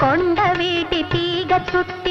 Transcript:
కొండ వీటి తీగ చుట్టూ